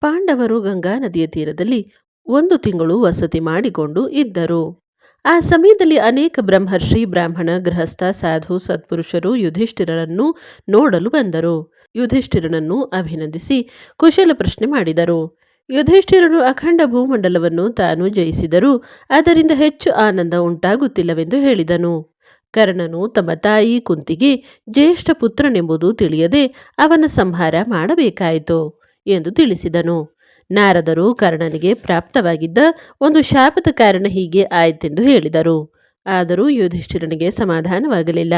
ಪಾಂಡವರು ಗಂಗಾ ನದಿಯ ತೀರದಲ್ಲಿ ಒಂದು ತಿಂಗಳು ವಸತಿ ಮಾಡಿಕೊಂಡು ಇದ್ದರು. ಆ ಸಮಯದಲ್ಲಿ ಅನೇಕ ಬ್ರಹ್ಮರ್ಷಿ, ಬ್ರಾಹ್ಮಣ, ಗೃಹಸ್ಥ, ಸಾಧು, ಸತ್ಪುರುಷರು, ಯುಧಿಷ್ಠಿರರನ್ನು ನೋಡಲು ಬಂದರು. ಯುಧಿಷ್ಠಿರನನ್ನು ಅಭಿನಂದಿಸಿ ಕುಶಲ ಪ್ರಶ್ನೆ ಮಾಡಿದರು. ಯುಧಿಷ್ಠಿರರು ಅಖಂಡ ಭೂಮಂಡಲವನ್ನು ತಾನು ಜಯಿಸಿದರೂ ಅದರಿಂದ ಹೆಚ್ಚು ಆನಂದ ಉಂಟಾಗುತ್ತಿಲ್ಲವೆಂದು ಹೇಳಿದನು. ಕರ್ಣನು ತಮ್ಮ ತಾಯಿ ಕುಂತಿಗೆ ಜ್ಯೇಷ್ಠ ಪುತ್ರನೆಂಬುದು ತಿಳಿಯದೆ ಅವನ ಸಂಹಾರ ಮಾಡಬೇಕಾಯಿತು ಎಂದು ತಿಳಿಸಿದನು. ನಾರದರು ಕರ್ಣನಿಗೆ ಪ್ರಾಪ್ತವಾಗಿದ್ದ ಒಂದು ಶಾಪದ ಕಾರಣ ಹೀಗೆ ಆಯಿತೆಂದು ಹೇಳಿದರು. ಆದರೂ ಯುಧಿಷ್ಠಿರನಿಗೆ ಸಮಾಧಾನವಾಗಲಿಲ್ಲ.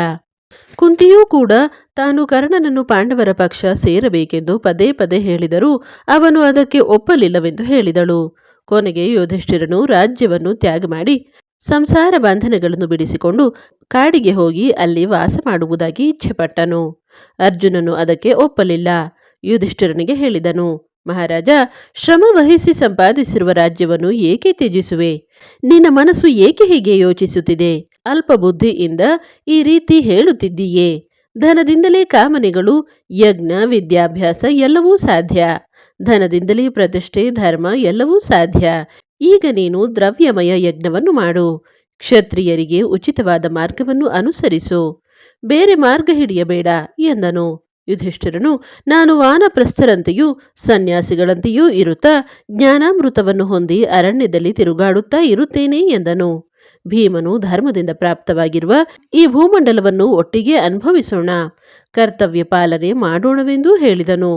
ಕುಂತಿಯೂ ಕೂಡ ತಾನು ಕರ್ಣನನ್ನು ಪಾಂಡವರ ಪಕ್ಷ ಸೇರಬೇಕೆಂದು ಪದೇ ಪದೇ ಹೇಳಿದರೂ ಅವನು ಅದಕ್ಕೆ ಒಪ್ಪಲಿಲ್ಲವೆಂದು ಹೇಳಿದಳು. ಕೊನೆಗೆ ಯುಧಿಷ್ಠಿರನು ರಾಜ್ಯವನ್ನು ತ್ಯಾಗ ಮಾಡಿ ಸಂಸಾರ ಬಂಧನಗಳನ್ನು ಬಿಡಿಸಿಕೊಂಡು ಕಾಡಿಗೆ ಹೋಗಿ ಅಲ್ಲಿ ವಾಸ ಮಾಡುವುದಾಗಿ ಇಚ್ಛೆಪಟ್ಟನು. ಅರ್ಜುನನು ಅದಕ್ಕೆ ಒಪ್ಪಲಿಲ್ಲ. ಯುಧಿಷ್ಠಿರನಿಗೆ ಹೇಳಿದನು, ಮಹಾರಾಜ, ಶ್ರಮ ವಹಿಸಿ ಸಂಪಾದಿಸಿರುವ ರಾಜ್ಯವನ್ನು ಏಕೆ ತ್ಯಜಿಸುವೆ? ನಿನ್ನ ಮನಸ್ಸು ಏಕೆ ಹೀಗೆ ಯೋಚಿಸುತ್ತಿದೆ? ಅಲ್ಪ ಬುದ್ಧಿಯಿಂದ ಈ ರೀತಿ ಹೇಳುತ್ತಿದ್ದೀಯೇ. ಧನದಿಂದಲೇ ಕಾಮನೆಗಳು, ಯಜ್ಞ, ವಿದ್ಯಾಭ್ಯಾಸ ಎಲ್ಲವೂ ಸಾಧ್ಯ. ಧನದಿಂದಲೇ ಪ್ರತಿಷ್ಠೆ, ಧರ್ಮ ಎಲ್ಲವೂ ಸಾಧ್ಯ. ಈಗ ನೀನು ದ್ರವ್ಯಮಯ ಯಜ್ಞವನ್ನು ಮಾಡು. ಕ್ಷತ್ರಿಯರಿಗೆ ಉಚಿತವಾದ ಮಾರ್ಗವನ್ನು ಅನುಸರಿಸು. ಬೇರೆ ಮಾರ್ಗ ಹಿಡಿಯಬೇಡ ಎಂದನು. ಯುಧಿಷ್ಠಿರನು, ನಾನು ವಾನಪ್ರಸ್ಥರಂತೆಯೂ ಸನ್ಯಾಸಿಗಳಂತೆಯೂ ಇರುತ್ತಾ ಜ್ಞಾನಾಮೃತವನ್ನು ಹೊಂದಿ ಅರಣ್ಯದಲ್ಲಿ ತಿರುಗಾಡುತ್ತಾ ಇರುತ್ತೇನೆ ಎಂದನು. ಭೀಮನು ಧರ್ಮದಿಂದ ಪ್ರಾಪ್ತವಾಗಿರುವ ಈ ಭೂಮಂಡಲವನ್ನು ಒಟ್ಟಿಗೆ ಅನುಭವಿಸೋಣ. ಕರ್ತವ್ಯ ಪಾಲನೆ ಮಾಡೋಣವೆಂದೂ ಹೇಳಿದನು.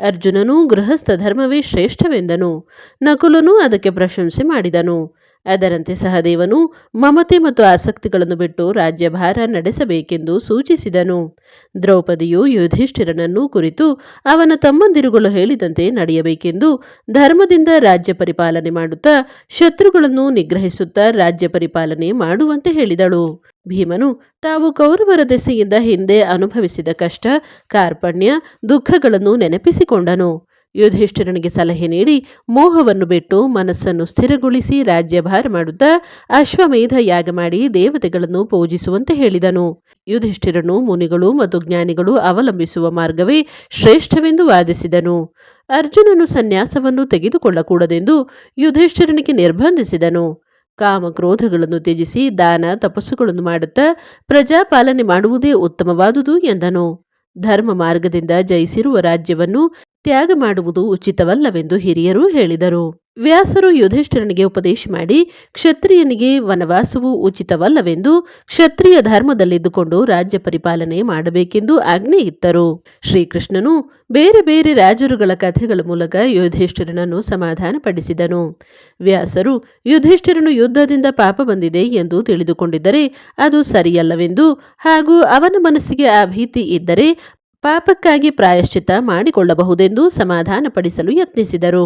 ಅರ್ಜುನನು ಗೃಹಸ್ಥ ಧರ್ಮವೇ ಶ್ರೇಷ್ಠವೆಂದನು. ನಕುಲನು ಅದಕ್ಕೆ ಪ್ರಶಂಸೆ ಮಾಡಿದನು. ಅದರಂತೆ ಸಹದೇವನು ಮಮತೆ ಮತ್ತು ಆಸಕ್ತಿಗಳನ್ನು ಬಿಟ್ಟು ರಾಜ್ಯಭಾರ ನಡೆಸಬೇಕೆಂದು ಸೂಚಿಸಿದನು. ದ್ರೌಪದಿಯು ಯುಧಿಷ್ಠಿರನನ್ನು ಕುರಿತು ಅವನ ತಮ್ಮಂದಿರುಗಳು ಹೇಳಿದಂತೆ ನಡೆಯಬೇಕೆಂದು ಧರ್ಮದಿಂದ ರಾಜ್ಯ ಪರಿಪಾಲನೆ ಮಾಡುತ್ತಾ ಶತ್ರುಗಳನ್ನು ನಿಗ್ರಹಿಸುತ್ತಾ ರಾಜ್ಯ ಪರಿಪಾಲನೆ ಮಾಡುವಂತೆ ಹೇಳಿದಳು. ಭೀಮನು ತಾವು ಕೌರವರ ದೆಸೆಯಿಂದ ಹಿಂದೆ ಅನುಭವಿಸಿದ ಕಷ್ಟ, ಕಾರ್ಪಣ್ಯ, ದುಃಖಗಳನ್ನು ನೆನಪಿಸಿಕೊಂಡನು. ಯುಧಿಷ್ಠಿರನಿಗೆ ಸಲಹೆ ನೀಡಿ ಮೋಹವನ್ನು ಬಿಟ್ಟು ಮನಸ್ಸನ್ನು ಸ್ಥಿರಗೊಳಿಸಿ ರಾಜ್ಯಭಾರ ಮಾಡುತ್ತಾ ಅಶ್ವಮೇಧ ಯಾಗ ಮಾಡಿ ದೇವತೆಗಳನ್ನು ಪೂಜಿಸುವಂತೆ ಹೇಳಿದನು. ಯುಧಿಷ್ಠಿರನು ಮುನಿಗಳು ಮತ್ತು ಜ್ಞಾನಿಗಳು ಅವಲಂಬಿಸುವ ಮಾರ್ಗವೇ ಶ್ರೇಷ್ಠವೆಂದು ವಾದಿಸಿದನು. ಅರ್ಜುನನು ಸನ್ಯಾಸವನ್ನು ತೆಗೆದುಕೊಳ್ಳಕೂಡದೆಂದು ಯುಧಿಷ್ಠಿರನಿಗೆ ನಿರ್ಬಂಧಿಸಿದನು. ಕಾಮಕ್ರೋಧಗಳನ್ನು ತ್ಯಜಿಸಿ ದಾನ ತಪಸ್ಸುಗಳನ್ನು ಮಾಡುತ್ತಾ ಪ್ರಜಾಪಾಲನೆ ಮಾಡುವುದೇ ಉತ್ತಮವಾದುದು ಎಂದನು. ಧರ್ಮ ಮಾರ್ಗದಿಂದ ಜಯಿಸಿರುವ ರಾಜ್ಯವನ್ನು ತ್ಯಾಗ ಮಾಡುವುದು ಉಚಿತವಲ್ಲವೆಂದು ಹಿರಿಯರು ಹೇಳಿದರು. ವ್ಯಾಸರು ಯುಧಿಷ್ಠಿರನಿಗೆ ಉಪದೇಶ ಮಾಡಿ, ಕ್ಷತ್ರಿಯನಿಗೆ ವನವಾಸವು ಉಚಿತವಲ್ಲವೆಂದು ಕ್ಷತ್ರಿಯ ಧರ್ಮದಲ್ಲಿದ್ದುಕೊಂಡು ರಾಜ್ಯ ಪರಿಪಾಲನೆ ಮಾಡಬೇಕೆಂದು ಆಜ್ಞೆ ಇತ್ತರು ಶ್ರೀಕೃಷ್ಣನು ಬೇರೆ ಬೇರೆ ರಾಜರುಗಳ ಕಥೆಗಳ ಮೂಲಕ ಯುಧಿಷ್ಠಿರನನ್ನು ಸಮಾಧಾನಪಡಿಸಿದನು. ವ್ಯಾಸರು ಯುಧಿಷ್ಠಿರನು ಯುದ್ಧದಿಂದ ಪಾಪ ಬಂದಿದೆ ಎಂದು ತಿಳಿದುಕೊಂಡಿದ್ದರೆ ಅದು ಸರಿಯಲ್ಲವೆಂದು ಹಾಗೂ ಅವನ ಮನಸ್ಸಿಗೆ ಆ ಭೀತಿ ಇದ್ದರೆ ಪಾಪಕ್ಕಾಗಿ ಪ್ರಾಯಶ್ಚಿತ ಮಾಡಿಕೊಳ್ಳಬಹುದೆಂದು ಸಮಾಧಾನಪಡಿಸಲು ಯತ್ನಿಸಿದರು.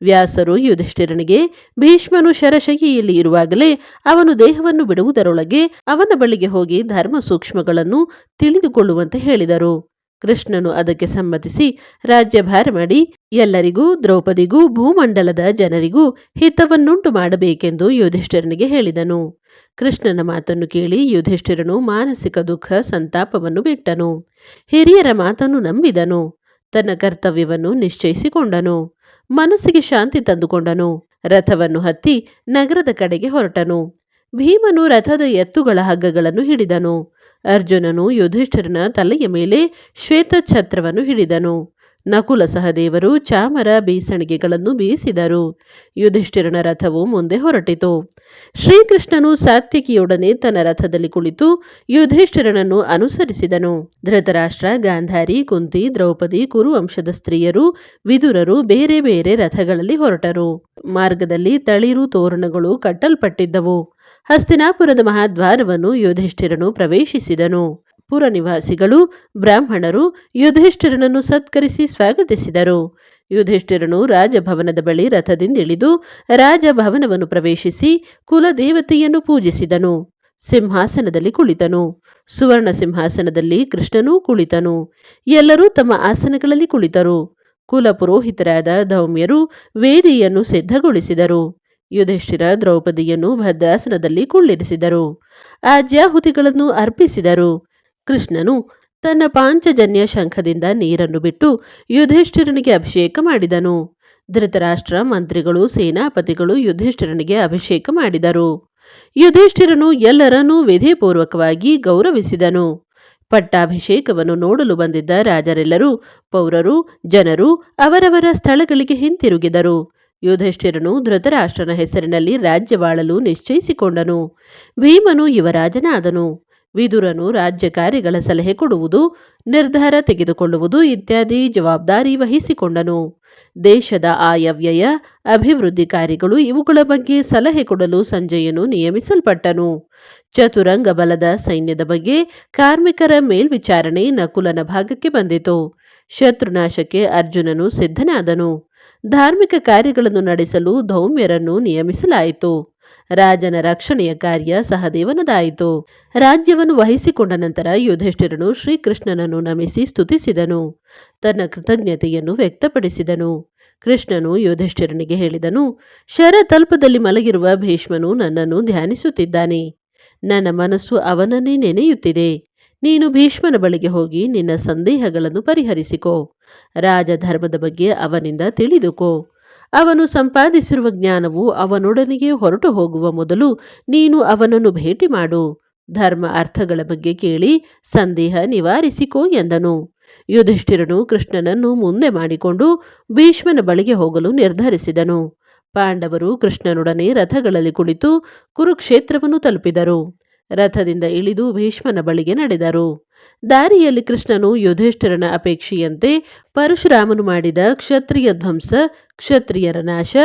ವ್ಯಾಸರು ಯುಧಿಷ್ಠಿರನಿಗೆ ಭೀಷ್ಮನು ಶರಶಯ್ಯೆಯಲ್ಲಿ ಇರುವಾಗಲೇ ಅವನು ದೇಹವನ್ನು ಬಿಡುವುದರೊಳಗೆ ಅವನ ಬಳಿಗೆ ಹೋಗಿ ಧರ್ಮ ಸೂಕ್ಷ್ಮಗಳನ್ನು ತಿಳಿದುಕೊಳ್ಳುವಂತೆ ಹೇಳಿದರು. ಕೃಷ್ಣನು ಅದಕ್ಕೆ ಸಮ್ಮತಿಸಿ ರಾಜ್ಯಭಾರ ಮಾಡಿ ಎಲ್ಲರಿಗೂ, ದ್ರೌಪದಿಗೂ, ಭೂಮಂಡಲದ ಜನರಿಗೂ ಹಿತವನ್ನುಂಟು ಮಾಡಬೇಕೆಂದು ಯುಧಿಷ್ಠಿರನಿಗೆ ಹೇಳಿದನು. ಕೃಷ್ಣನ ಮಾತನ್ನು ಕೇಳಿ ಯುಧಿಷ್ಠಿರನು ಮಾನಸಿಕ ದುಃಖ, ಸಂತಾಪವನ್ನು ಬಿಟ್ಟನು. ಹಿರಿಯರ ಮಾತನ್ನು ನಂಬಿದನು. ತನ್ನ ಕರ್ತವ್ಯವನ್ನು ನಿಶ್ಚಯಿಸಿಕೊಂಡನು. ಮನಸ್ಸಿಗೆ ಶಾಂತಿ ತಂದುಕೊಂಡನು. ರಥವನ್ನು ಹತ್ತಿ ನಗರದ ಕಡೆಗೆ ಹೊರಟನು. ಭೀಮನು ರಥದ ಎತ್ತುಗಳ ಹಗ್ಗಗಳನ್ನು ಹಿಡಿದನು. ಅರ್ಜುನನು ಯುಧಿಷ್ಠಿರನ ತಲೆಯ ಮೇಲೆ ಶ್ವೇತ ಛತ್ರವನ್ನು ಹಿಡಿದನು. ನಕುಲ ಸಹದೇವರು ಚಾಮರ ಬೀಸಣಿಗೆಗಳನ್ನು ಬೀಸಿದರು. ಯುಧಿಷ್ಠಿರನ ರಥವು ಮುಂದೆ ಹೊರಟಿತು. ಶ್ರೀಕೃಷ್ಣನು ಸಾತ್ವಿಕಿಯೊಡನೆ ತನ್ನ ರಥದಲ್ಲಿ ಕುಳಿತು ಯುಧಿಷ್ಠಿರನನ್ನು ಅನುಸರಿಸಿದನು. ಧೃತರಾಷ್ಟ್ರ, ಗಾಂಧಾರಿ, ಕುಂತಿ, ದ್ರೌಪದಿ, ಕುರುವಂಶದ ಸ್ತ್ರೀಯರು, ವಿದುರರು ಬೇರೆ ಬೇರೆ ರಥಗಳಲ್ಲಿ ಹೊರಟರು. ಮಾರ್ಗದಲ್ಲಿ ತಳಿರು ತೋರಣಗಳು ಕಟ್ಟಲ್ಪಟ್ಟಿದ್ದವು. ಹಸ್ತಿನಾಪುರದ ಮಹಾದ್ವಾರವನ್ನು ಯುಧಿಷ್ಠಿರನು ಪ್ರವೇಶಿಸಿದನು. ಪುರ ನಿವಾಸಿಗಳು, ಬ್ರಾಹ್ಮಣರು, ಯುಧಿಷ್ಠಿರನನ್ನು ಸತ್ಕರಿಸಿ ಸ್ವಾಗತಿಸಿದರು. ಯುಧಿಷ್ಠಿರನು ರಾಜಭವನದ ಬಳಿ ರಥದಿಂದಿಳಿದು ರಾಜಭವನವನ್ನು ಪ್ರವೇಶಿಸಿ ಕುಲದೇವತೆಯನ್ನು ಪೂಜಿಸಿದನು. ಸಿಂಹಾಸನದಲ್ಲಿ ಕುಳಿತನು. ಸುವರ್ಣ ಸಿಂಹಾಸನದಲ್ಲಿ ಕೃಷ್ಣನೂ ಕುಳಿತನು. ಎಲ್ಲರೂ ತಮ್ಮ ಆಸನಗಳಲ್ಲಿ ಕುಳಿತರು. ಕುಲಪುರೋಹಿತರಾದ ಧೌಮ್ಯರು ವೇದಿಯನ್ನು ಸಿದ್ಧಗೊಳಿಸಿದರು. ಯುಧಿಷ್ಠಿರ ದ್ರೌಪದಿಯನ್ನು ಭದ್ರಾಸನದಲ್ಲಿ ಕುಳ್ಳಿರಿಸಿದರು. ಆಜ್ಯಾಹುತಿಗಳನ್ನು ಅರ್ಪಿಸಿದರು. ಕೃಷ್ಣನು ತನ್ನ ಪಾಂಚಜನ್ಯ ಶಂಖದಿಂದ ನೀರನ್ನು ಬಿಟ್ಟು ಯುಧಿಷ್ಠಿರನಿಗೆ ಅಭಿಷೇಕ ಮಾಡಿದನು. ಧೃತರಾಷ್ಟ್ರ, ಮಂತ್ರಿಗಳು, ಸೇನಾಪತಿಗಳು ಯುಧಿಷ್ಠಿರನಿಗೆ ಅಭಿಷೇಕ ಮಾಡಿದರು. ಯುಧಿಷ್ಠಿರನು ಎಲ್ಲರನ್ನೂ ವಿಧಿಪೂರ್ವಕವಾಗಿ ಗೌರವಿಸಿದನು. ಪಟ್ಟಾಭಿಷೇಕವನ್ನು ನೋಡಲು ಬಂದಿದ್ದ ರಾಜರೆಲ್ಲರೂ ಪೌರರು, ಜನರು ಅವರವರ ಸ್ಥಳಗಳಿಗೆ ಹಿಂತಿರುಗಿದರು. ಯುಧಿಷ್ಠಿರನು ಧೃತರಾಷ್ಟ್ರನ ಹೆಸರಿನಲ್ಲಿ ರಾಜ್ಯವಾಳಲು ನಿಶ್ಚಯಿಸಿಕೊಂಡನು. ಭೀಮನು ಯುವರಾಜನಾದನು. ವಿದುರನು ರಾಜ್ಯ ಕಾರ್ಯಗಳ ಸಲಹೆ ಕೊಡುವುದು, ನಿರ್ಧಾರ ತೆಗೆದುಕೊಳ್ಳುವುದು ಇತ್ಯಾದಿ ಜವಾಬ್ದಾರಿ ವಹಿಸಿಕೊಂಡನು. ದೇಶದ ಆಯವ್ಯಯ ಅಭಿವೃದ್ಧಿ ಕಾರ್ಯಗಳು ಇವುಗಳ ಬಗ್ಗೆ ಸಲಹೆ ಕೊಡಲು ಸಂಜಯನು ನಿಯಮಿಸಲ್ಪಟ್ಟನು. ಚತುರಂಗ ಬಲದ ಸೈನ್ಯದ ಬಗ್ಗೆ ಕಾರ್ಮಿಕರ ಮೇಲ್ವಿಚಾರಣೆ ನಕುಲನ ಭಾಗಕ್ಕೆ ಬಂದಿತು. ಶತ್ರುನಾಶಕ್ಕೆ ಅರ್ಜುನನು ಸಿದ್ಧನಾದನು. ಧಾರ್ಮಿಕ ಕಾರ್ಯಗಳನ್ನು ನಡೆಸಲು ಧೌಮ್ಯರನ್ನು ನಿಯಮಿಸಲಾಯಿತು. ರಾಜನ ರಕ್ಷಣೆಯ ಕಾರ್ಯ ಸಹದೇವನದಾಯಿತು. ರಾಜ್ಯವನ್ನು ವಹಿಸಿಕೊಂಡ ನಂತರ ಯುಧಿಷ್ಠಿರನು ಶ್ರೀಕೃಷ್ಣನನ್ನು ನಮಿಸಿ ಸ್ತುತಿಸಿದನು. ತನ್ನ ಕೃತಜ್ಞತೆಯನ್ನು ವ್ಯಕ್ತಪಡಿಸಿದನು. ಕೃಷ್ಣನು ಯುಧಿಷ್ಠಿರನಿಗೆ ಹೇಳಿದನು, ಶರತಲ್ಪದಲ್ಲಿ ಮಲಗಿರುವ ಭೀಷ್ಮನು ನನ್ನನ್ನು ಧ್ಯಾನಿಸುತ್ತಿದ್ದಾನೆ. ನನ್ನ ಮನಸ್ಸು ಅವನನ್ನೇ ನೆನೆಯುತ್ತಿದೆ. ನೀನು ಭೀಷ್ಮನ ಬಳಿಗೆ ಹೋಗಿ ನಿನ್ನ ಸಂದೇಹಗಳನ್ನು ಪರಿಹರಿಸಿಕೋ. ರಾಜಧರ್ಮದ ಬಗ್ಗೆ ಅವನಿಂದ ತಿಳಿದುಕೋ. ಅವನು ಸಂಪಾದಿಸಿರುವ ಜ್ಞಾನವು ಅವನೊಡನೆಗೆ ಹೊರಟು ಹೋಗುವ ಮೊದಲು ನೀನು ಅವನನ್ನು ಭೇಟಿ ಮಾಡು. ಧರ್ಮ ಅರ್ಥಗಳ ಬಗ್ಗೆ ಕೇಳಿ ಸಂದೇಹ ನಿವಾರಿಸಿಕೋ ಎಂದನು. ಯುಧಿಷ್ಠಿರನು ಕೃಷ್ಣನನ್ನು ಮುಂದೆ ಮಾಡಿಕೊಂಡು ಭೀಷ್ಮನ ಬಳಿಗೆ ಹೋಗಲು ನಿರ್ಧರಿಸಿದನು. ಪಾಂಡವರು ಕೃಷ್ಣನೊಡನೆ ರಥಗಳಲ್ಲಿ ಕುಳಿತು ಕುರುಕ್ಷೇತ್ರವನ್ನು ತಲುಪಿದರು. ರಥದಿಂದ ಇಳಿದು ಭೀಷ್ಮನ ಬಳಿಗೆ ನಡೆದರು. ದಾರಿಯಲ್ಲಿ ಕೃಷ್ಣನು ಯುಧಿಷ್ಠಿರನ ಅಪೇಕ್ಷೆಯಂತೆ ಪರಶುರಾಮನು ಮಾಡಿದ ಕ್ಷತ್ರಿಯ ಧ್ವಂಸ, ಕ್ಷತ್ರಿಯರ ನಾಶ,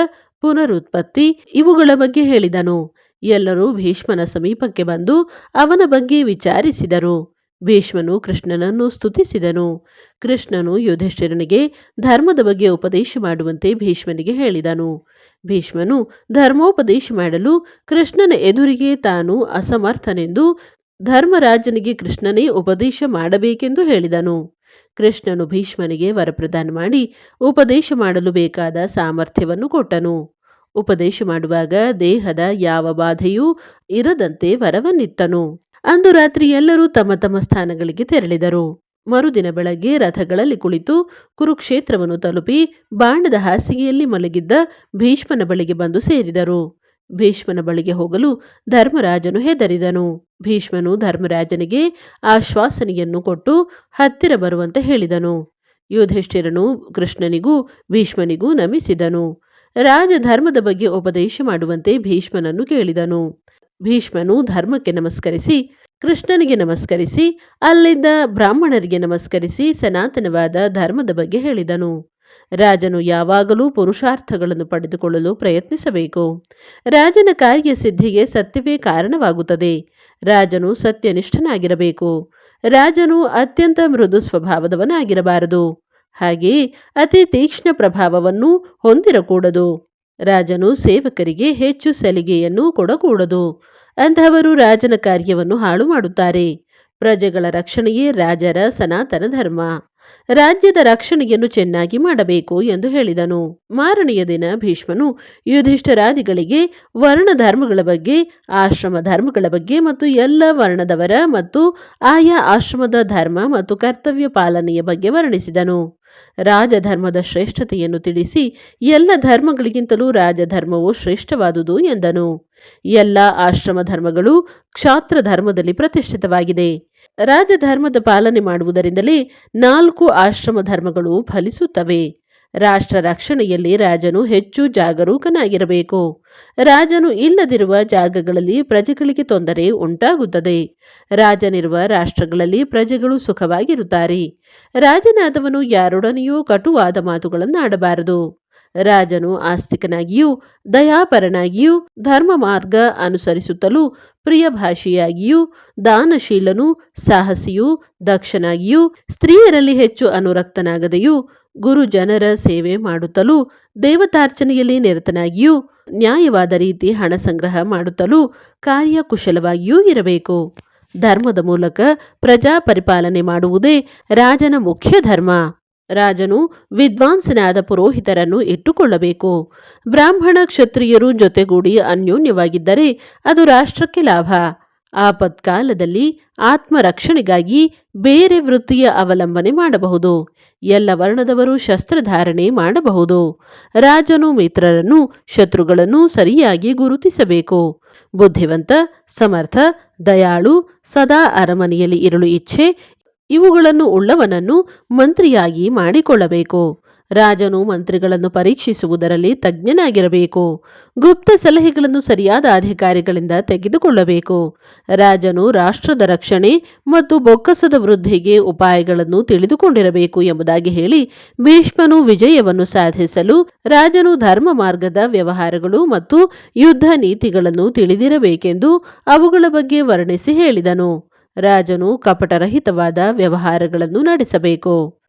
ಪುನರುತ್ಪತ್ತಿ ಇವುಗಳ ಬಗ್ಗೆ ಹೇಳಿದನು. ಎಲ್ಲರೂ ಭೀಷ್ಮನ ಸಮೀಪಕ್ಕೆ ಬಂದು ಅವನ ಬಗ್ಗೆ ವಿಚಾರಿಸಿದರು. ಭೀಷ್ಮನು ಕೃಷ್ಣನನ್ನು ಸ್ತುತಿಸಿದನು. ಕೃಷ್ಣನು ಯುಧಿಷ್ಠಿರನಿಗೆ ಧರ್ಮದ ಬಗ್ಗೆ ಉಪದೇಶ ಮಾಡುವಂತೆ ಭೀಷ್ಮನಿಗೆ ಹೇಳಿದನು. ಭೀಷ್ಮನು ಧರ್ಮೋಪದೇಶ ಮಾಡಲು ಕೃಷ್ಣನ ಎದುರಿಗೆ ತಾನು ಅಸಮರ್ಥನೆಂದು ಧರ್ಮರಾಜನಿಗೆ ಕೃಷ್ಣನೇ ಉಪದೇಶ ಮಾಡಬೇಕೆಂದು ಹೇಳಿದನು. ಕೃಷ್ಣನು ಭೀಷ್ಮನಿಗೆ ವರಪ್ರದಾನ ಮಾಡಿ ಉಪದೇಶ ಮಾಡಲು ಬೇಕಾದ ಸಾಮರ್ಥ್ಯವನ್ನು ಕೊಟ್ಟನು. ಉಪದೇಶ ಮಾಡುವಾಗ ದೇಹದ ಯಾವ ಬಾಧೆಯೂ ಇರದಂತೆ ವರವನ್ನಿತ್ತನು. ಅಂದು ರಾತ್ರಿ ಎಲ್ಲರೂ ತಮ್ಮ ತಮ್ಮ ಸ್ಥಾನಗಳಿಗೆ ತೆರಳಿದರು. ಮರುದಿನ ಬೆಳಗ್ಗೆ ರಥಗಳಲ್ಲಿ ಕುಳಿತು ಕುರುಕ್ಷೇತ್ರವನ್ನು ತಲುಪಿ ಬಾಣದ ಹಾಸಿಗೆಯಲ್ಲಿ ಮಲಗಿದ್ದ ಭೀಷ್ಮನ ಬಳಿಗೆ ಬಂದು ಸೇರಿದರು. ಭೀಷ್ಮನ ಬಳಿಗೆ ಹೋಗಲು ಧರ್ಮರಾಜನು ಹೆದರಿದನು. ಭೀಷ್ಮನು ಧರ್ಮರಾಜನಿಗೆ ಆಶ್ವಾಸನೆಯನ್ನು ಕೊಟ್ಟು ಹತ್ತಿರ ಬರುವಂತೆ ಹೇಳಿದನು. ಯುಧಿಷ್ಠಿರನು ಕೃಷ್ಣನಿಗೂ ಭೀಷ್ಮನಿಗೂ ನಮಿಸಿದನು. ರಾಜಧರ್ಮದ ಬಗ್ಗೆ ಉಪದೇಶ ಮಾಡುವಂತೆ ಭೀಷ್ಮನನ್ನು ಕೇಳಿದನು. ಭೀಷ್ಮನು ಧರ್ಮಕ್ಕೆ ನಮಸ್ಕರಿಸಿ, ಕೃಷ್ಣನಿಗೆ ನಮಸ್ಕರಿಸಿ, ಅಲ್ಲಿದ್ದ ಬ್ರಾಹ್ಮಣರಿಗೆ ನಮಸ್ಕರಿಸಿ ಸನಾತನವಾದ ಧರ್ಮದ ಬಗ್ಗೆ ಹೇಳಿದನು. ರಾಜನು ಯಾವಾಗಲೂ ಪುರುಷಾರ್ಥಗಳನ್ನು ಪಡೆದುಕೊಳ್ಳಲು ಪ್ರಯತ್ನಿಸಬೇಕು. ರಾಜನ ಕಾರ್ಯ ಸಿದ್ಧಿಗೆ ಸತ್ಯವೇ ಕಾರಣವಾಗುತ್ತದೆ. ರಾಜನು ಸತ್ಯನಿಷ್ಠನಾಗಿರಬೇಕು. ರಾಜನು ಅತ್ಯಂತ ಮೃದು ಸ್ವಭಾವದವನಾಗಿರಬಾರದು. ಹಾಗೆಯೇ ಅತಿ ತೀಕ್ಷ್ಣ ಪ್ರಭಾವವನ್ನು ಹೊಂದಿರಕೂಡದು. ರಾಜನು ಸೇವಕರಿಗೆ ಹೆಚ್ಚು ಸಲಿಗೆಯನ್ನು ಕೊಡಕೂಡದು. ಅಂತಹವರು ರಾಜನ ಕಾರ್ಯವನ್ನು ಹಾಳು ಮಾಡುತ್ತಾರೆ ಪ್ರಜೆಗಳ ರಕ್ಷಣೆಯೇ ರಾಜರ ಸನಾತನ ಧರ್ಮ. ರಾಜ್ಯದ ರಕ್ಷಣೆಯನ್ನು ಚೆನ್ನಾಗಿ ಮಾಡಬೇಕು ಎಂದು ಹೇಳಿದನು. ಮಾರನೆಯ ದಿನ ಭೀಷ್ಮನು ಯುಧಿಷ್ಠರಾದಿಗಳಿಗೆ ವರ್ಣ ಧರ್ಮಗಳ ಬಗ್ಗೆ ಆಶ್ರಮ ಧರ್ಮಗಳ ಬಗ್ಗೆ ಮತ್ತು ಎಲ್ಲ ವರ್ಣದವರ ಮತ್ತು ಆಯಾ ಆಶ್ರಮದ ಧರ್ಮ ಮತ್ತು ಕರ್ತವ್ಯ ಪಾಲನೆಯ ಬಗ್ಗೆ ವರ್ಣಿಸಿದನು. ರಾಜಧರ್ಮದ ಶ್ರೇಷ್ಠತೆಯನ್ನು ತಿಳಿಸಿ ಎಲ್ಲ ಧರ್ಮಗಳಿಗಿಂತಲೂ ರಾಜಧರ್ಮವು ಶ್ರೇಷ್ಠವಾದುದು ಎಂದನು. ಎಲ್ಲ ಆಶ್ರಮ ಧರ್ಮಗಳು ಕ್ಷಾತ್ರ ಧರ್ಮದಲ್ಲಿ ಪ್ರತಿಷ್ಠಿತವಾಗಿದೆ. ರಾಜಧರ್ಮದ ಪಾಲನೆ ಮಾಡುವುದರಿಂದಲೇ ನಾಲ್ಕು ಆಶ್ರಮ ಧರ್ಮಗಳು ಫಲಿಸುತ್ತವೆ. ರಾಷ್ಟ್ರ ರಕ್ಷಣೆಯಲ್ಲಿ ರಾಜನು ಹೆಚ್ಚು ಜಾಗರೂಕನಾಗಿರಬೇಕು. ರಾಜನು ಇಲ್ಲದಿರುವ ಜಾಗಗಳಲ್ಲಿ ಪ್ರಜೆಗಳಿಗೆ ತೊಂದರೆ ಉಂಟಾಗುತ್ತದೆ. ರಾಜನಿರುವ ರಾಷ್ಟ್ರಗಳಲ್ಲಿ ಪ್ರಜೆಗಳು ಸುಖವಾಗಿರುತ್ತಾರೆ. ರಾಜನಾದವನು ಯಾರೊಡನೆಯೂ ಕಟುವಾದ ಮಾತುಗಳನ್ನಾಡಬಾರದು. ರಾಜನು ಆಸ್ತಿಕನಾಗಿಯೂ ದಯಾಪರನಾಗಿಯೂ ಧರ್ಮ ಮಾರ್ಗ ಅನುಸರಿಸುತ್ತಲೂ ಪ್ರಿಯಭಾಷಿಯಾಗಿಯೂ ದಾನಶೀಲನೂ ಸಾಹಸಿಯೂ ದಕ್ಷನಾಗಿಯೂ ಸ್ತ್ರೀಯರಲ್ಲಿ ಹೆಚ್ಚು ಅನುರಕ್ತನಾಗದೆಯೂ ಗುರು ಜನರ ಸೇವೆ ಮಾಡುತ್ತಲೂ ದೇವತಾರ್ಚನೆಯಲ್ಲಿ ನಿರತನಾಗಿಯೂ ನ್ಯಾಯವಾದ ರೀತಿ ಹಣ ಸಂಗ್ರಹ ಮಾಡುತ್ತಲೂ ಕಾರ್ಯಕುಶಲವಾಗಿಯೂ ಇರಬೇಕು. ಧರ್ಮದ ಮೂಲಕ ಪ್ರಜಾ ಪರಿಪಾಲನೆ ಮಾಡುವುದೇ ರಾಜನ ಮುಖ್ಯ ಧರ್ಮ. ರಾಜನು ವಿದ್ವಾಂಸನಾದ ಪುರೋಹಿತರನ್ನು ಇಟ್ಟುಕೊಳ್ಳಬೇಕು. ಬ್ರಾಹ್ಮಣ ಕ್ಷತ್ರಿಯರು ಜೊತೆಗೂಡಿ ಅನ್ಯೋನ್ಯವಾಗಿದ್ದರೆ ಅದು ರಾಷ್ಟ್ರಕ್ಕೆ ಲಾಭ. ಆಪತ್ಕಾಲದಲ್ಲಿ ಆತ್ಮರಕ್ಷಣೆಗಾಗಿ ಬೇರೆ ವೃತ್ತಿಯ ಅವಲಂಬನೆ ಮಾಡಬಹುದು. ಎಲ್ಲ ವರ್ಣದವರು ಶಸ್ತ್ರಧಾರಣೆ ಮಾಡಬಹುದು. ರಾಜನು ಮಿತ್ರರನ್ನು, ಶತ್ರುಗಳನ್ನು ಸರಿಯಾಗಿ ಗುರುತಿಸಬೇಕು. ಬುದ್ಧಿವಂತ, ಸಮರ್ಥ, ದಯಾಳು, ಸದಾ ಅರಮನೆಯಲ್ಲಿ ಇರಲು ಇಚ್ಛೆ ಇವುಗಳನ್ನು ಉಳ್ಳವನನ್ನು ಮಂತ್ರಿಯಾಗಿ ಮಾಡಿಕೊಳ್ಳಬೇಕು. ರಾಜನು ಮಂತ್ರಿಗಳನ್ನು ಪರೀಕ್ಷಿಸುವುದರಲ್ಲಿ ತಜ್ಞನಾಗಿರಬೇಕು. ಗುಪ್ತ ಸಲಹೆಗಳನ್ನು ಸರಿಯಾದ ಅಧಿಕಾರಿಗಳಿಂದ ತೆಗೆದುಕೊಳ್ಳಬೇಕು. ರಾಜನು ರಾಷ್ಟ್ರದ ರಕ್ಷಣೆ ಮತ್ತು ಬೊಕ್ಕಸದ ವೃದ್ಧಿಗೆ ಉಪಾಯಗಳನ್ನು ತಿಳಿದುಕೊಂಡಿರಬೇಕು ಎಂಬುದಾಗಿ ಹೇಳಿ ಭೀಷ್ಮನು ವಿಜಯವನ್ನು ಸಾಧಿಸಲು ರಾಜನು ಧರ್ಮ ಮಾರ್ಗದ ವ್ಯವಹಾರಗಳು ಮತ್ತು ಯುದ್ಧ ನೀತಿಗಳನ್ನು ತಿಳಿದಿರಬೇಕೆಂದು ಅವುಗಳ ಬಗ್ಗೆ ವರ್ಣಿಸಿ ಹೇಳಿದನು. ರಾಜನು ಕಪಟರಹಿತವಾದ ವ್ಯವಹಾರಗಳನ್ನು ನಡೆಸಬೇಕು.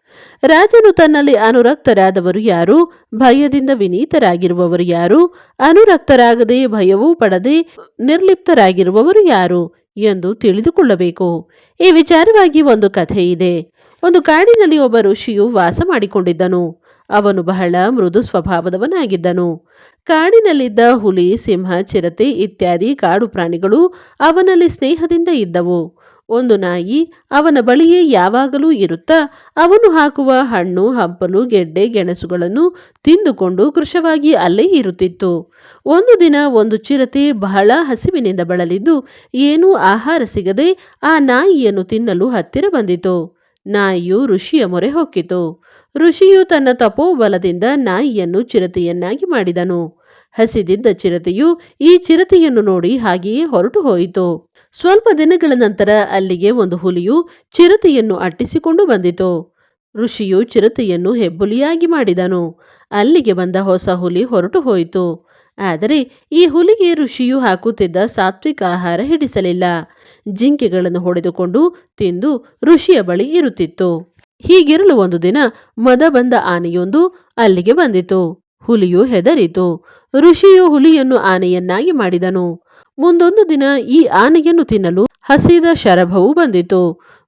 ರಾಜನು ತನ್ನಲ್ಲಿ ಅನುರಕ್ತರಾದವರು ಯಾರು? ಭಯದಿಂದ ವಿನೀತರಾಗಿರುವವರು ಯಾರು? ಅನುರಕ್ತರಾಗದೆ ಭಯವೂ ಪಡದೆ ನಿರ್ಲಿಪ್ತರಾಗಿರುವವರು ಯಾರು ಎಂದು ತಿಳಿದುಕೊಳ್ಳಬೇಕು. ಈ ವಿಚಾರವಾಗಿ ಒಂದು ಕಥೆ ಇದೆ. ಒಂದು ಕಾಡಿನಲ್ಲಿ ಒಬ್ಬ ಋಷಿಯು ವಾಸ ಮಾಡಿಕೊಂಡಿದ್ದನು. ಅವನು ಬಹಳ ಮೃದು ಸ್ವಭಾವದವನಾಗಿದ್ದನು. ಕಾಡಿನಲ್ಲಿದ್ದ ಹುಲಿ, ಸಿಂಹ, ಚಿರತೆ ಇತ್ಯಾದಿ ಕಾಡು ಪ್ರಾಣಿಗಳು ಅವನಲ್ಲಿ ಸ್ನೇಹದಿಂದ ಇದ್ದವು. ಒಂದು ನಾಯಿ ಅವನ ಬಳಿಯೇ ಯಾವಾಗಲೂ ಇರುತ್ತಾ, ಅವನು ಹಾಕುವ ಹಣ್ಣು, ಹಂಪಲು, ಗೆಡ್ಡೆ, ಗೆಣಸುಗಳನ್ನು ತಿಂದುಕೊಂಡು ಕೃಶವಾಗಿ ಅಲ್ಲೇ ಇರುತ್ತಿತ್ತು. ಒಂದು ದಿನ ಒಂದು ಚಿರತೆ ಬಹಳ ಹಸಿವಿನಿಂದ ಬಳಲಿದ್ದು, ಏನೂ ಆಹಾರ ಸಿಗದೆ ಆ ನಾಯಿಯನ್ನು ತಿನ್ನಲು ಹತ್ತಿರ ಬಂದಿತು. ನಾಯಿಯು ಋಷಿಯ ಮೊರೆ ಹೊಕ್ಕಿತು. ಋಷಿಯು ತನ್ನ ತಪೋಬಲದಿಂದ ನಾಯಿಯನ್ನು ಚಿರತೆಯನ್ನಾಗಿ ಮಾಡಿದನು. ಹಸಿದಿದ್ದ ಚಿರತೆಯು ಈ ಚಿರತೆಯನ್ನು ನೋಡಿ ಹಾಗೆಯೇ ಹೊರಟು ಹೋಯಿತು. ಸ್ವಲ್ಪ ದಿನಗಳ ನಂತರ ಅಲ್ಲಿಗೆ ಒಂದು ಹುಲಿಯು ಚಿರತೆಯನ್ನು ಅಟ್ಟಿಸಿಕೊಂಡು ಬಂದಿತು. ಋಷಿಯು ಚಿರತೆಯನ್ನು ಹೆಬ್ಬುಲಿಯಾಗಿ ಮಾಡಿದನು. ಅಲ್ಲಿಗೆ ಬಂದ ಹೊಸ ಹುಲಿ ಹೊರಟು ಹೋಯಿತು. ಆದರೆ ಈ ಹುಲಿಗೆ ಋಷಿಯು ಹಾಕುತ್ತಿದ್ದ ಸಾತ್ವಿಕ ಆಹಾರ ಹಿಡಿಸಲಿಲ್ಲ. ಜಿಂಕೆಗಳನ್ನು ಹೊಡೆದುಕೊಂಡು ತಿಂದು ಋಷಿಯ ಬಳಿ ಇರುತ್ತಿತ್ತು. ಹೀಗಿರಲು ಒಂದು ದಿನ ಮದ ಬಂದ ಆನೆಯೊಂದು ಅಲ್ಲಿಗೆ ಬಂದಿತು. ಹುಲಿಯು ಹೆದರಿತು. ಋಷಿಯು ಹುಲಿಯನ್ನು ಆನೆಯನ್ನಾಗಿ ಮಾಡಿದನು. ಮುಂದೊಂದು ದಿನ ಈ ಆನೆಯನ್ನು ತಿನ್ನಲು ಹಸಿದ ಶರಭವು ಬಂದಿತು.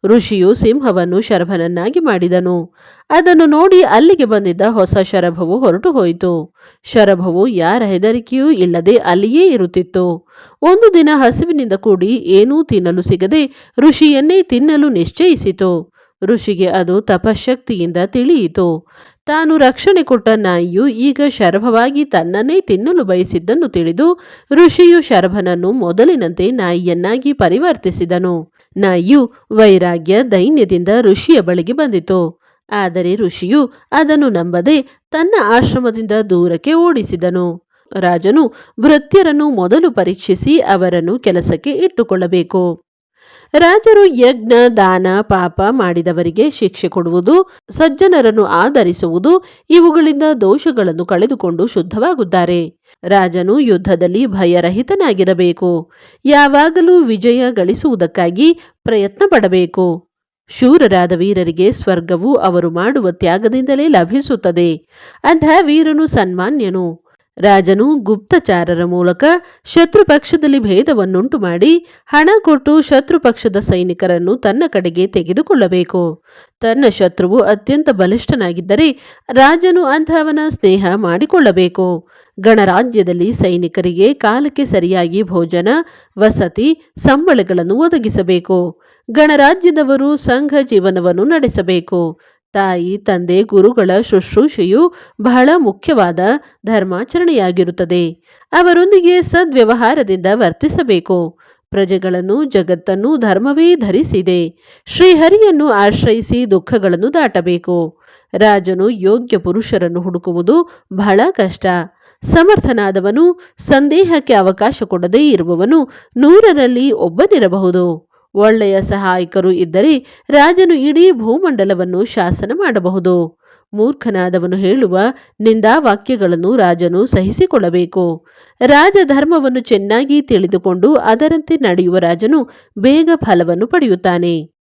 ಋಷಿಯು ಸಿಂಹವನ್ನು ಶರಭನನ್ನಾಗಿ ಮಾಡಿದನು. ಅದನ್ನು ನೋಡಿ ಅಲ್ಲಿಗೆ ಬಂದಿದ್ದ ಹೊಸ ಶರಭವು ಹೊರಟು ಹೋಯಿತು. ಶರಭವು ಯಾರ ಹೆದರಿಕೆಯೂ ಇಲ್ಲದೆ ಅಲ್ಲಿಯೇ ಇರುತ್ತಿತ್ತು. ಒಂದು ದಿನ ಹಸಿವಿನಿಂದ ಕೂಡಿ ಏನೂ ತಿನ್ನಲು ಸಿಗದೆ ಋಷಿಯನ್ನೇ ತಿನ್ನಲು ನಿಶ್ಚಯಿಸಿತು. ಋಷಿಗೆ ಅದು ತಪಶಕ್ತಿಯಿಂದ ತಿಳಿಯಿತು. ತಾನು ರಕ್ಷಣೆ ಕೊಟ್ಟ ನಾಯಿಯು ಈಗ ಶರಭವಾಗಿ ತನ್ನನ್ನೇ ತಿನ್ನಲು ಬಯಸಿದ್ದನ್ನು ತಿಳಿದು ಋಷಿಯು ಶರಭನನ್ನು ಮೊದಲಿನಂತೆ ನಾಯಿಯನ್ನಾಗಿ ಪರಿವರ್ತಿಸಿದನು. ನಾಯಿಯು ವೈರಾಗ್ಯ, ದೈನ್ಯದಿಂದ ಋಷಿಯ ಬಳಿಗೆ ಬಂದಿತು. ಆದರೆ ಋಷಿಯು ಅದನ್ನು ನಂಬದೆ ತನ್ನ ಆಶ್ರಮದಿಂದ ದೂರಕ್ಕೆ ಓಡಿಸಿದನು. ರಾಜನು ಭೃತ್ಯರನ್ನು ಮೊದಲು ಪರೀಕ್ಷಿಸಿ ಅವರನ್ನು ಕೆಲಸಕ್ಕೆ ಇಟ್ಟುಕೊಳ್ಳಬೇಕು. ರಾಜರು ಯಜ್ಞ, ದಾನ, ಪಾಪ ಮಾಡಿದವರಿಗೆ ಶಿಕ್ಷೆ ಕೊಡುವುದು, ಸಜ್ಜನರನ್ನು ಆಧರಿಸುವುದು, ಇವುಗಳಿಂದ ದೋಷಗಳನ್ನು ಕಳೆದುಕೊಂಡು ಶುದ್ಧವಾಗುತ್ತಾರೆ. ರಾಜನು ಯುದ್ಧದಲ್ಲಿ ಭಯರಹಿತನಾಗಿರಬೇಕು. ಯಾವಾಗಲೂ ವಿಜಯ ಗಳಿಸುವುದಕ್ಕಾಗಿ ಪ್ರಯತ್ನ ಪಡಬೇಕು ಶೂರರಾದ ವೀರರಿಗೆ ಸ್ವರ್ಗವು ಅವರು ಮಾಡುವ ತ್ಯಾಗದಿಂದಲೇ ಲಭಿಸುತ್ತದೆ. ಅಂಥ ವೀರನು ಸನ್ಮಾನ್ಯನು. ರಾಜನು ಗುಪ್ತಚಾರರ ಮೂಲಕ ಶತ್ರು ಪಕ್ಷದಲ್ಲಿ ಭೇದವನ್ನುಂಟು ಮಾಡಿ ಹಣ ಕೊಟ್ಟು ಶತ್ರು ಪಕ್ಷದ ಸೈನಿಕರನ್ನು ತನ್ನ ಕಡೆಗೆ ತೆಗೆದುಕೊಳ್ಳಬೇಕು. ತನ್ನ ಶತ್ರುವು ಅತ್ಯಂತ ಬಲಿಷ್ಠನಾಗಿದ್ದರೆ ರಾಜನು ಅಂಥವನ ಸ್ನೇಹ ಮಾಡಿಕೊಳ್ಳಬೇಕು. ಗಣರಾಜ್ಯದಲ್ಲಿ ಸೈನಿಕರಿಗೆ ಕಾಲಕ್ಕೆ ಸರಿಯಾಗಿ ಭೋಜನ, ವಸತಿ, ಸಂಬಳಗಳನ್ನು ಒದಗಿಸಬೇಕು. ಗಣರಾಜ್ಯದವರು ಸಂಘ ಜೀವನವನ್ನು ನಡೆಸಬೇಕು. ತಾಯಿ, ತಂದೆ, ಗುರುಗಳ ಶುಶ್ರೂಷೆಯು ಬಹಳ ಮುಖ್ಯವಾದ ಧರ್ಮಾಚರಣೆಯಾಗಿರುತ್ತದೆ. ಅವರೊಂದಿಗೆ ಸದ್ವ್ಯವಹಾರದಿಂದ ವರ್ತಿಸಬೇಕು. ಪ್ರಜೆಗಳನ್ನು, ಜಗತ್ತನ್ನು ಧರ್ಮವೇ ಧರಿಸಿದೆ. ಶ್ರೀಹರಿಯನ್ನು ಆಶ್ರಯಿಸಿ ದುಃಖಗಳನ್ನು ದಾಟಬೇಕು. ರಾಜನು ಯೋಗ್ಯ ಪುರುಷರನ್ನು ಹುಡುಕುವುದು ಬಹಳ ಕಷ್ಟ. ಸಮರ್ಥನಾದವನು ಸಂದೇಹಕ್ಕೆ ಅವಕಾಶ ಕೊಡದೇ ಇರುವವನು ನೂರರಲ್ಲಿ ಒಬ್ಬನಿರಬಹುದು. ಒಳ್ಳೆಯ ಸಹಾಯಕರು ಇದ್ದರೆ ರಾಜನು ಇಡೀ ಭೂಮಂಡಲವನ್ನು ಶಾಸನ ಮಾಡಬಹುದು. ಮೂರ್ಖನಾದವನು ಹೇಳುವ ನಿಂದಾವಾಕ್ಯಗಳನ್ನು ರಾಜನು ಸಹಿಸಿಕೊಳ್ಳಬೇಕು. ರಾಜಧರ್ಮವನ್ನು ಚೆನ್ನಾಗಿ ತಿಳಿದುಕೊಂಡು ಅದರಂತೆ ನಡೆಯುವ ರಾಜನು ಬೇಗ ಫಲವನ್ನು ಪಡೆಯುತ್ತಾನೆ.